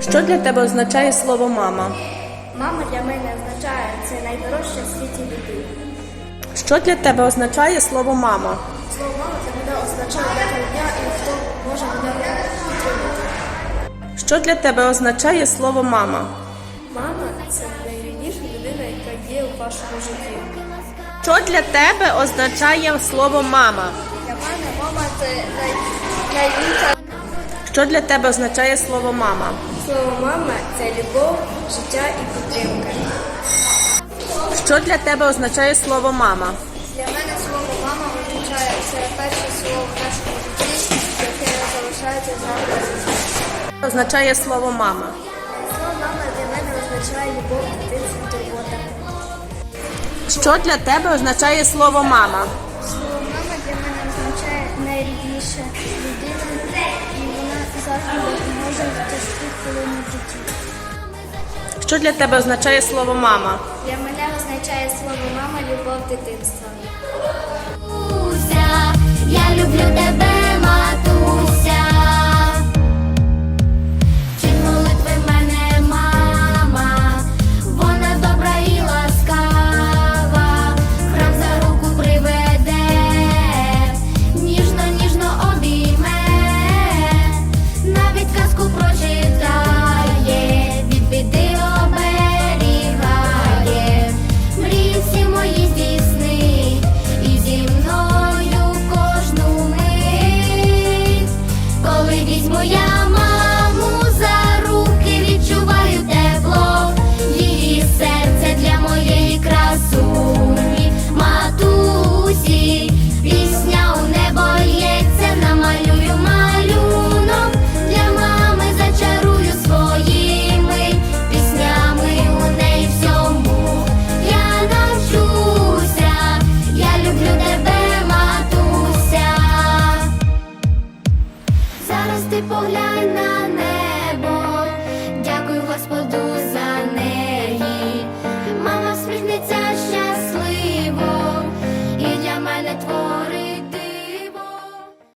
Що для тебе означає слово мама? Мама для мене означає це найдорожче в світі людина. Що для тебе означає слово мама? Слово мама для мене означає доброго дня і хто може мене підтримати. Що для тебе означає слово мама? Мама це найрідніша людина, яка є у вашому житті. Що для тебе означає слово мама? Для мене мама це най... найбільша. Що для тебе означає слово мама? Слово мама це любов, життя і підтримка. Що для тебе означає слово мама? Для мене слово мама означає це перше слово в нашому житті, яке залишається з нами назавжди. Означає слово мама. Слово мама для мене означає любов, дитинство, турбота. Що для тебе означає слово мама? Слово мама для мене означає найрідніша людина, тяжких дітей. Що для тебе означає слово мама? Для мене означає слово мама любов дитинства. ти поглянь на